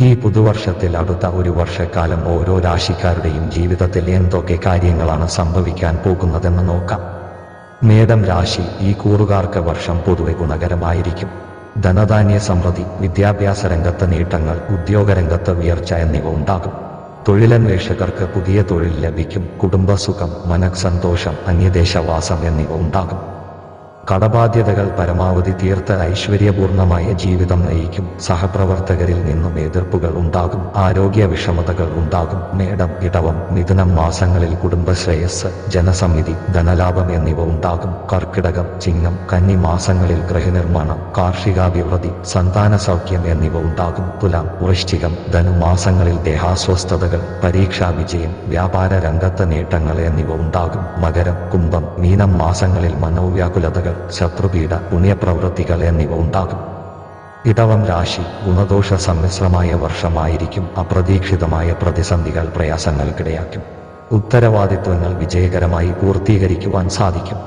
ഈ പുതുവർഷത്തിൽ അടുത്ത ഒരു വർഷക്കാലം ഓരോ രാശിക്കാരുടെയും ജീവിതത്തിൽ എന്തൊക്കെ കാര്യങ്ങളാണ് സംഭവിക്കാൻ പോകുന്നതെന്ന് നോക്കാം. മേടം രാശി ഈ കൂറുകാർക്ക് വർഷം പൊതുവെ ഗുണകരമായിരിക്കും. ധനധാന്യ സമൃദ്ധി വിദ്യാഭ്യാസ രംഗത്ത് നേട്ടങ്ങൾ ഉദ്യോഗരംഗത്ത് ഉയർച്ച എന്നിവ ഉണ്ടാകും. തൊഴിലന്വേഷകർക്ക് പുതിയ തൊഴിൽ ലഭിക്കും. കുടുംബസുഖം മനഃസന്തോഷം അന്യദേശവാസം എന്നിവ ഉണ്ടാകും. കടബാധ്യതകൾ പരമാവധി തീർത്ത ഐശ്വര്യപൂർണമായ ജീവിതം നയിക്കും. സഹപ്രവർത്തകരിൽ നിന്നും എതിർപ്പുകൾ ഉണ്ടാകും. ആരോഗ്യ വിഷമതകൾ ഉണ്ടാകും. മേടം ഇടവം മിഥുനം മാസങ്ങളിൽ കുടുംബശ്രേയസ് ജനസമിതി ധനലാഭം എന്നിവ ഉണ്ടാകും. കർക്കിടകം ചിങ്ങം കന്നി മാസങ്ങളിൽ ഗൃഹനിർമ്മാണം കാർഷികാഭിവൃദ്ധി സന്താന സൗഖ്യം എന്നിവ ഉണ്ടാകും. തുലാം വൃശ്ചികം ധനുമാസങ്ങളിൽ ദേഹാസ്വസ്ഥതകൾ പരീക്ഷാ വിജയം വ്യാപാര രംഗത്ത് നേട്ടങ്ങൾ എന്നിവ ഉണ്ടാകും. മകരം കുംഭം മീനം മാസങ്ങളിൽ മനോവ്യാകുലതകൾ ശത്രുപീഡ പുണ്യപ്രവൃത്തികൾ എന്നിവ ഉണ്ടാകും. ഇടവം രാശി ഗുണദോഷ സമ്മിശ്രമായ വർഷമായിരിക്കും അപ്രതീക്ഷിതമായ പ്രതിസന്ധികൾ പ്രയാസങ്ങൾക്കിടയാക്കും. ഉത്തരവാദിത്വങ്ങൾ വിജയകരമായി പൂർത്തീകരിക്കുവാൻ സാധിക്കും.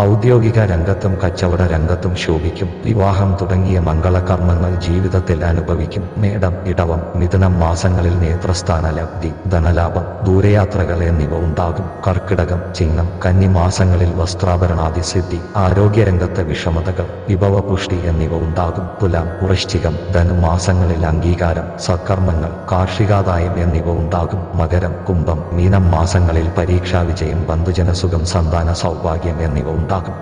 ഔദ്യോഗിക രംഗത്തും കച്ചവട രംഗത്തും ശോഭിക്കും. വിവാഹം തുടങ്ങിയ മംഗളകർമ്മങ്ങൾ ജീവിതത്തിൽ അനുഭവിക്കും. മേടം ഇടവം മിഥുനം മാസങ്ങളിൽ നേത്രസ്ഥാന ലബ്ധി ധനലാഭം ദൂരയാത്രകൾ എന്നിവ ഉണ്ടാകും. കർക്കിടകം ചിഹ്നം കന്നി മാസങ്ങളിൽ വസ്ത്രാഭരണാതിസിദ്ധി ആരോഗ്യരംഗത്തെ വിഷമതകൾ വിഭവപുഷ്ടി എന്നിവ ഉണ്ടാകും. തുലാം വൃശ്ചികം ധനുമാസങ്ങളിൽ അംഗീകാരം സത്കർമ്മങ്ങൾ കാർഷികാദായം എന്നിവ ഉണ്ടാകും. മകരം കുംഭം മീനം മാസങ്ങളിൽ പരീക്ഷാ വിജയം ബന്ധുജനസുഖം സന്താന സൗഭാഗ്യം എന്നിവ ഉണ്ടാകും.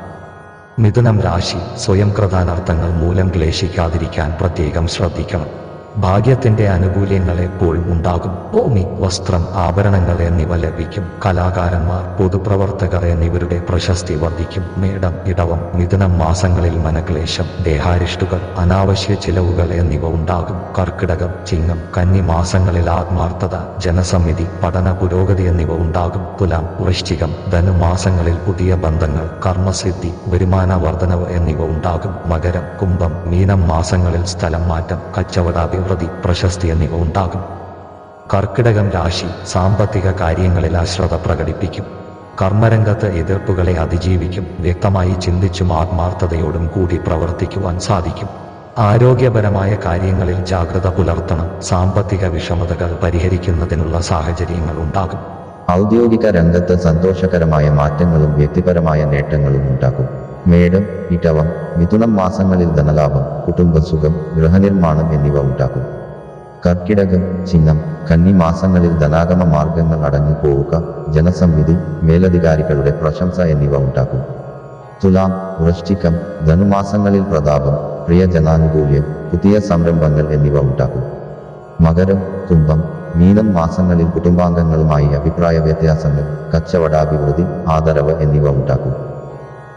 മിഥുനം രാശി സ്വയം കൃതാനർത്ഥങ്ങൾ മൂലം ക്ലേശിക്കാതിരിക്കാൻ പ്രത്യേകം ശ്രദ്ധിക്കണം. ഭാഗ്യത്തിന്റെ ആനുകൂല്യങ്ങൾ എപ്പോഴും ഉണ്ടാകും. ഭൂമി വസ്ത്രം ആഭരണങ്ങൾ എന്നിവ ലഭിക്കും. കലാകാരന്മാർ പൊതുപ്രവർത്തകർ എന്നിവരുടെ പ്രശസ്തി വർദ്ധിക്കും. മേടം ഇടവം മിഥുനം മാസങ്ങളിൽ മനക്ലേശം ദേഹാരിഷ്ടുകൾ അനാവശ്യ ചിലവുകൾ എന്നിവ ഉണ്ടാകും. കർക്കിടകം ചിങ്ങം കന്നി മാസങ്ങളിൽ ആത്മാർത്ഥത ജനസമിതി പഠന പുരോഗതി എന്നിവ ഉണ്ടാകും. തുലാം വൃശ്ചികം ധനുമാസങ്ങളിൽ പുതിയ ബന്ധങ്ങൾ കർമ്മസിദ്ധി വരുമാന വർധനവ് എന്നിവ ഉണ്ടാകും. മകരം കുംഭം മീനം മാസങ്ങളിൽ സ്ഥലം മാറ്റം കച്ചവടാഭിവൃദ്ധി പ്രശസ്തി എന്നിവ ഉണ്ടാകും. കർക്കിടകം രാശി സാമ്പത്തിക കാര്യങ്ങളിൽ അശ്രദ്ധ പ്രകടിപ്പിക്കും. കർമ്മരംഗത്ത് എതിർപ്പുകളെ അതിജീവിക്കും. വ്യക്തമായി ചിന്തിച്ചും ആത്മാർത്ഥതയോടും കൂടി പ്രവർത്തിക്കുവാൻ സാധിക്കും. ആരോഗ്യപരമായ കാര്യങ്ങളിൽ ജാഗ്രത പുലർത്തണം. സാമ്പത്തിക വിഷമതകൾ പരിഹരിക്കുന്നതിനുള്ള സാഹചര്യങ്ങൾ ഉണ്ടാകും. ഔദ്യോഗിക രംഗത്ത് സന്തോഷകരമായ മാറ്റങ്ങളും വ്യക്തിപരമായ നേട്ടങ്ങളും ഉണ്ടാകും. മേടം ഇടവം മിഥുനം മാസങ്ങളിൽ ധനലാഭം കുടുംബസുഖം ഗൃഹനിർമ്മാണം എന്നിവ ഉണ്ടാകും കർക്കിടകം ചിഹ്നം കന്നി മാസങ്ങളിൽ ധനാഗമ മാർഗങ്ങൾ അടഞ്ഞു പോവുക ജനസമിതി മേലധികാരികളുടെ പ്രശംസ എന്നിവ ഉണ്ടാകും തുലാം വൃഷ്ടിക്കം ധനുമാസങ്ങളിൽ പ്രതാപം പ്രിയ ജനാനുകൂല്യം പുതിയ സംരംഭങ്ങൾ എന്നിവ ഉണ്ടാകും മകരം കുംഭം മീനം മാസങ്ങളിൽ കുടുംബാംഗങ്ങളുമായി അഭിപ്രായ വ്യത്യാസങ്ങൾ കച്ചവടാഭിവൃദ്ധി ആദരവ് എന്നിവ ഉണ്ടാകും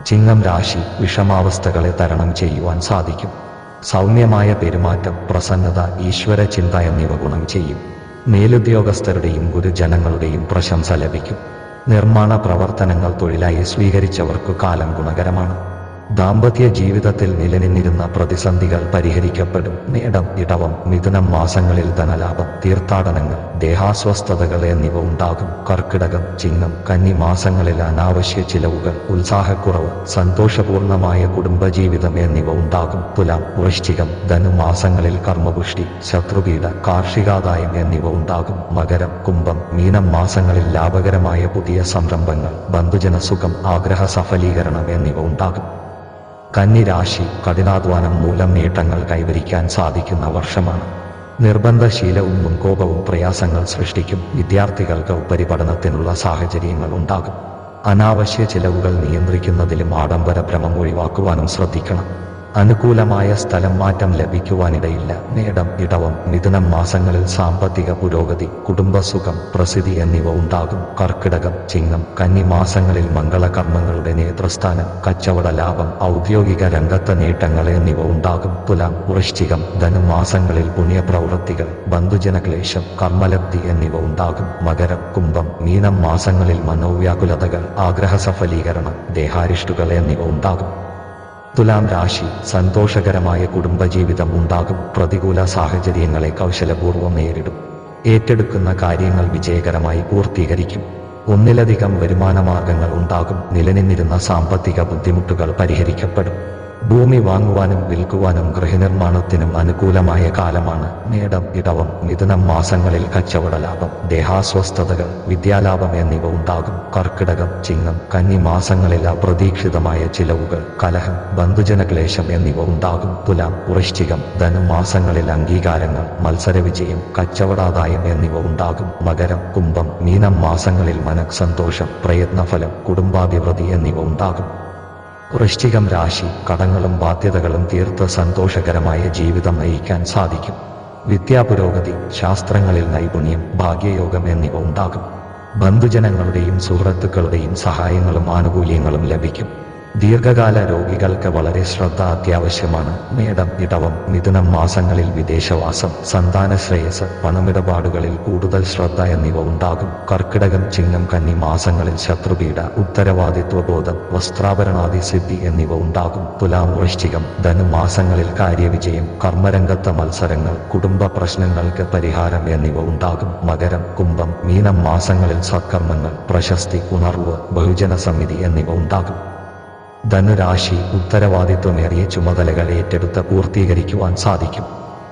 ചിങ്ങം രാശി വിഷമാവസ്ഥകളെ തരണം ചെയ്യുവാൻ സാധിക്കും. സൗമ്യമായ പെരുമാറ്റം പ്രസന്നത ഈശ്വര ചിന്ത എന്നിവ ഗുണം ചെയ്യും. മേലുദ്യോഗസ്ഥരുടെയും ഗുരുജനങ്ങളുടെയും പ്രശംസ ലഭിക്കും. നിർമ്മാണ പ്രവർത്തനങ്ങൾ തൊഴിലായി സ്വീകരിച്ചവർക്ക് കാലം ഗുണകരമാണ്. ദാമ്പത്യ ജീവിതത്തിൽ നിലനിന്നിരുന്ന പ്രതിസന്ധികൾ പരിഹരിക്കപ്പെടും. മേടം ഇടവം മിഥുനം മാസങ്ങളിൽ ധനലാഭം തീർത്ഥാടനങ്ങൾ ദേഹാസ്വസ്ഥതകൾ എന്നിവ ഉണ്ടാകും. കർക്കിടകം ചിങ്ങം കന്നി മാസങ്ങളിൽ അനാവശ്യ ചിലവുകൾ ഉത്സാഹക്കുറവ് സന്തോഷപൂർണമായ കുടുംബജീവിതം എന്നിവ ഉണ്ടാകും. തുലാം വൃശ്ചികം ധനുമാസങ്ങളിൽ കർമ്മപുഷ്ടി ശത്രുകീട കാർഷികാദായം എന്നിവ ഉണ്ടാകും. മകരം കുംഭം മീനം മാസങ്ങളിൽ ലാഭകരമായ പുതിയ സംരംഭങ്ങൾ ബന്ധുജനസുഖം ആഗ്രഹ സഫലീകരണം എന്നിവ ഉണ്ടാകും. കന്നിരാശി കഠിനാധ്വാനം മൂലം നേട്ടങ്ങൾ കൈവരിക്കാൻ സാധിക്കുന്ന വർഷമാണ്. നിർബന്ധശീലവും മുൻകോപവും പ്രയാസങ്ങൾ സൃഷ്ടിക്കും. വിദ്യാർത്ഥികൾക്ക് ഉപരിപഠനത്തിനുള്ള സാഹചര്യങ്ങൾ ഉണ്ടാകും. അനാവശ്യ ചിലവുകൾ നിയന്ത്രിക്കുന്നതിലും ആഡംബര ഭ്രമം ഒഴിവാക്കുവാനും ശ്രദ്ധിക്കണം. അനുകൂലമായ സ്ഥലം മാറ്റം ലഭിക്കുവാനിടയില്ല. നേടം ഇടവം മിഥുനം മാസങ്ങളിൽ സാമ്പത്തിക പുരോഗതി കുടുംബസുഖം പ്രസിദ്ധി എന്നിവ ഉണ്ടാകും. കർക്കിടകം ചിങ്ങം കന്നി മാസങ്ങളിൽ മംഗളകർമ്മങ്ങളുടെ നേതൃസ്ഥാനം കച്ചവട ലാഭം ഔദ്യോഗിക രംഗത്തെ നേട്ടങ്ങൾ എന്നിവ ഉണ്ടാകും. തുലാം വൃശ്ചികം ധനുമാസങ്ങളിൽ പുണ്യപ്രവൃത്തികൾ ബന്ധുജനക്ലേശം കർമ്മലബ്ധി എന്നിവ ഉണ്ടാകും. മകരം കുംഭം മീനം മാസങ്ങളിൽ മനോവ്യാകുലതകൾ ആഗ്രഹ സഫലീകരണം ദേഹാരിഷ്ടുകൾ എന്നിവ ഉണ്ടാകും. തുലാം രാശി സന്തോഷകരമായ കുടുംബജീവിതം ഉണ്ടാകും. പ്രതികൂല സാഹചര്യങ്ങളെ കൗശലപൂർവം നേരിടും. ഏറ്റെടുക്കുന്ന കാര്യങ്ങൾ വിജയകരമായി പൂർത്തീകരിക്കും. ഒന്നിലധികം വരുമാനമാർഗങ്ങൾ ഉണ്ടാകും. നിലനിന്നിരുന്ന സാമ്പത്തിക ബുദ്ധിമുട്ടുകൾ പരിഹരിക്കപ്പെടും. ഭൂമി വാങ്ങുവാനും വിൽക്കുവാനും ഗൃഹനിർമ്മാണത്തിനും അനുകൂലമായ കാലമാണ് മേടം ഇടവം മിഥുനം മാസങ്ങളിൽ കച്ചവട ലാഭം ദേഹാസ്വസ്ഥതകൾ വിദ്യാലാഭം എന്നിവ ഉണ്ടാകും. കർക്കിടകം ചിങ്ങം കന്നി മാസങ്ങളിൽ അപ്രതീക്ഷിതമായ ചിലവുകൾ കലഹം ബന്ധുജനക്ലേശം എന്നിവ ഉണ്ടാകും. തുലാം വൃശ്ചികം ധനുമാസങ്ങളിൽ അംഗീകാരങ്ങൾ മത്സരവിജയം കച്ചവടാദായം എന്നിവ ഉണ്ടാകും. മകരം കുംഭം മീനം മാസങ്ങളിൽ മനഃസന്തോഷം പ്രയത്നഫലം കുടുംബാഭിവൃദ്ധി എന്നിവ ഉണ്ടാകും. വൃശ്ചികം രാശി കടങ്ങളും ബാധ്യതകളും തീർത്ത് സന്തോഷകരമായ ജീവിതം നയിക്കാൻ സാധിക്കും. വിദ്യാപുരോഗതി ശാസ്ത്രങ്ങളിൽ നൈപുണ്യം ഭാഗ്യയോഗം എന്നിവ ഉണ്ടാകും. ബന്ധുജനങ്ങളുടെയും സുഹൃത്തുക്കളുടെയും സഹായങ്ങളും ആനുകൂല്യങ്ങളും ലഭിക്കും. ദീർഘകാല രോഗികൾക്ക് വളരെ ശ്രദ്ധ അത്യാവശ്യമാണ്. മേടം ഇടവം മിഥുനം മാസങ്ങളിൽ വിദേശവാസം സന്താന ശ്രേയസ് പണമിടപാടുകളിൽ കൂടുതൽ ശ്രദ്ധ എന്നിവ ഉണ്ടാകും. കർക്കിടകം ചിങ്ങം കന്നി മാസങ്ങളിൽ ശത്രുപീഡ ഉത്തരവാദിത്വബോധം വസ്ത്രാഭരണാദി സിദ്ധി എന്നിവ ഉണ്ടാകും. തുലാം വൃശ്ചികം ധനുമാസങ്ങളിൽ കാര്യവിജയം കർമ്മരംഗത്ത മത്സരങ്ങൾ കുടുംബ പ്രശ്നങ്ങൾക്ക് പരിഹാരം എന്നിവ ഉണ്ടാകും. മകരം കുംഭം മീനം മാസങ്ങളിൽ സത്കർമ്മങ്ങൾ പ്രശസ്തി ഉണർവ് ബഹുജന സമിതി എന്നിവ ഉണ്ടാകും. ധനുരാശി ഉത്തരവാദിത്വമേറിയ ചുമതലകൾ ഏറ്റെടുത്ത് പൂർത്തീകരിക്കുവാൻ സാധിക്കും.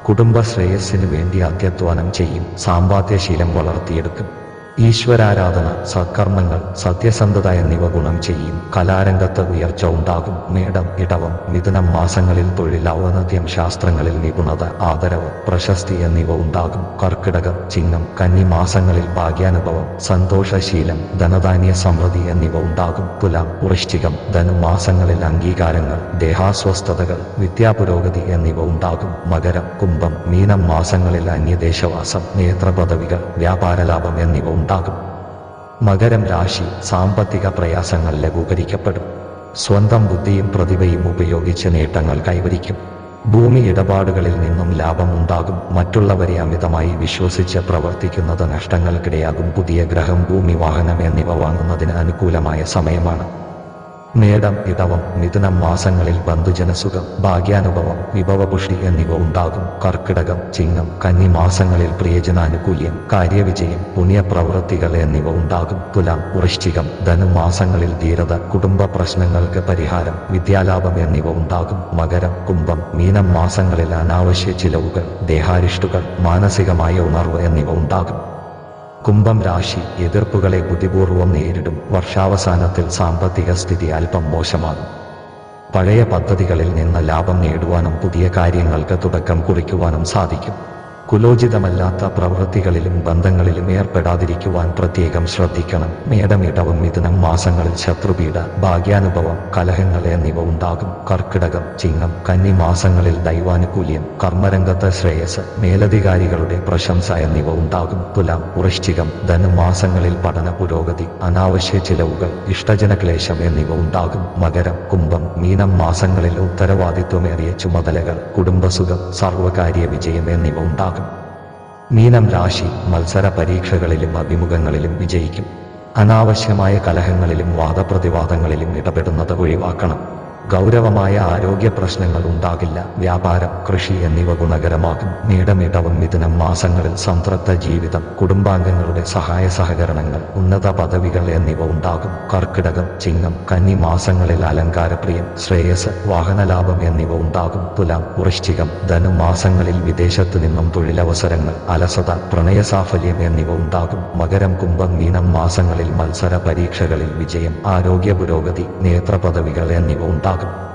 കുടുംബ ശ്രേയസ്സിനു വേണ്ടി അധ്യധ്വാനം ചെയ്യും. സാമ്പാദ്യശീലം വളർത്തിയെടുക്കും. ഈശ്വരാരാധന സത്കർമ്മങ്ങൾ സത്യസന്ധത എന്നിവ ഗുണം ചെയ്യും. കലാരംഗത്ത് ഉയർച്ച ഉണ്ടാകും. മേടം ഇടവം മിഥുനം മാസങ്ങളിൽ തൊഴിൽ ഔന്നത്യം ശാസ്ത്രങ്ങളിൽ നിപുണത ആദരവ് പ്രശസ്തി എന്നിവ ഉണ്ടാകും. കർക്കിടകം ചിങ്ങം കന്നി മാസങ്ങളിൽ ഭാഗ്യാനുഭവം സന്തോഷശീലം ധനധാന്യ സമൃദ്ധി എന്നിവ ഉണ്ടാകും. തുലാം വൃശ്ചികം ധനുമാസങ്ങളിൽ അംഗീകാരങ്ങൾ ദേഹാസ്വസ്ഥതകൾ വിദ്യാപുരോഗതി എന്നിവ ഉണ്ടാകും. മകരം കുംഭം മീനം മാസങ്ങളിൽ അന്യദേശവാസം നേത്രപദവികൾ വ്യാപാരലാഭം എന്നിവ ഉണ്ടാകും. മകരം രാശി സാമ്പത്തിക പ്രയാസങ്ങൾ ലഘൂകരിക്കപ്പെടും സ്വന്തം ബുദ്ധിയും പ്രതിഭയും ഉപയോഗിച്ച് നേട്ടങ്ങൾ കൈവരിക്കും. ഭൂമി ഇടപാടുകളിൽ നിന്നും ലാഭം ഉണ്ടാകും. മറ്റുള്ളവരെ അമിതമായി വിശ്വസിച്ച് പ്രവർത്തിക്കുന്നത് നഷ്ടങ്ങൾക്കിടയാകും. പുതിയ ഗ്രഹം ഭൂമി വാഹനം എന്നിവ വാങ്ങുന്നതിന് അനുകൂലമായ സമയമാണ്. മേടം ഇടവം മിഥുനം മാസങ്ങളിൽ ബന്ധുജനസുഖം ഭാഗ്യാനുഭവം വിഭവപുഷ്ടി എന്നിവ ഉണ്ടാകും. കർക്കിടകം ചിങ്ങം കന്നി മാസങ്ങളിൽ പ്രിയജനാനുകൂല്യം കാര്യവിജയം പുണ്യപ്രവൃത്തികൾ എന്നിവ ഉണ്ടാകും. തുലാം വൃശ്ചികം ധനു മാസങ്ങളിൽ ധീരത കുടുംബ പ്രശ്നങ്ങൾക്ക് പരിഹാരം വിദ്യാലാഭം എന്നിവ ഉണ്ടാകും. മകരം കുംഭം മീനം മാസങ്ങളിൽ അനാവശ്യ ചിലവുകൾ ദേഹാരിഷ്ടുകൾ മാനസികമായ ഉണർവ് എന്നിവ ഉണ്ടാകും. കുംഭം രാശി എതിർപ്പുകളെ ബുദ്ധിപൂർവം നേരിടും. വർഷാവസാനത്തിൽ സാമ്പത്തിക സ്ഥിതി അല്പം മോശമാകും. പഴയ പദ്ധതികളിൽ നിന്ന് ലാഭം നേടുവാനും പുതിയ കാര്യങ്ങൾക്ക് തുടക്കം കുറിക്കുവാനും സാധിക്കും. കുലോചിതമല്ലാത്ത പ്രവൃത്തികളിലും ബന്ധങ്ങളിലും ഏർപ്പെടാതിരിക്കുവാൻ പ്രത്യേകം ശ്രദ്ധിക്കണം. മേടമിടവും മിഥുനം മാസങ്ങളിൽ ശത്രുപീഡ ഭാഗ്യാനുഭവം കലഹങ്ങൾ എന്നിവ ഉണ്ടാകും. കർക്കിടകം ചിങ്ങം കന്നി മാസങ്ങളിൽ ദൈവാനുകൂല്യം കർമ്മരംഗത്തെ ശ്രേയസ് മേലധികാരികളുടെ പ്രശംസ എന്നിവ ഉണ്ടാകും. തുലാം വൃശ്ചികം ധനുമാസങ്ങളിൽ പഠന പുരോഗതി അനാവശ്യ ചിലവുകൾ ഇഷ്ടജനക്ലേശം എന്നിവ ഉണ്ടാകും. മകരം കുംഭം മീനം മാസങ്ങളിൽ ഉത്തരവാദിത്വമേറിയ ചുമതലകൾ കുടുംബസുഖം സർവകാര്യ വിജയം എന്നിവ ഉണ്ടാകും. മീനം രാശി മത്സര പരീക്ഷകളിലും അഭിമുഖങ്ങളിലും വിജയിക്കും. അനാവശ്യമായ കലഹങ്ങളിലും വാദപ്രതിവാദങ്ങളിലും ഇടപെടുന്നത് ഒഴിവാക്കണം. ഗൗരവമായ ആരോഗ്യ പ്രശ്നങ്ങൾ ഉണ്ടാകില്ല. വ്യാപാരം കൃഷി എന്നിവ ഗുണകരമാകും. നീടമിടവും മിഥുനം മാസങ്ങളിൽ സംതൃപ്ത ജീവിതം കുടുംബാംഗങ്ങളുടെ സഹായ സഹകരണങ്ങൾ ഉന്നത പദവികൾ എന്നിവ ഉണ്ടാകും. കർക്കിടകം ചിങ്ങം കന്നി മാസങ്ങളിൽ അലങ്കാരപ്രിയം ശ്രേയസ് വാഹനലാഭം എന്നിവ ഉണ്ടാകും. തുലാം വൃശ്ചികം ധനു മാസങ്ങളിൽ വിദേശത്തു നിന്നും തൊഴിലവസരങ്ങൾ അലസത പ്രണയസാഫല്യം എന്നിവ ഉണ്ടാകും. മകരം കുംഭം മീനം മാസങ്ങളിൽ മത്സര പരീക്ഷകളിൽ വിജയം ആരോഗ്യ പുരോഗതി നേത്രപദവികൾ എന്നിവ ഉണ്ടാകും. Welcome.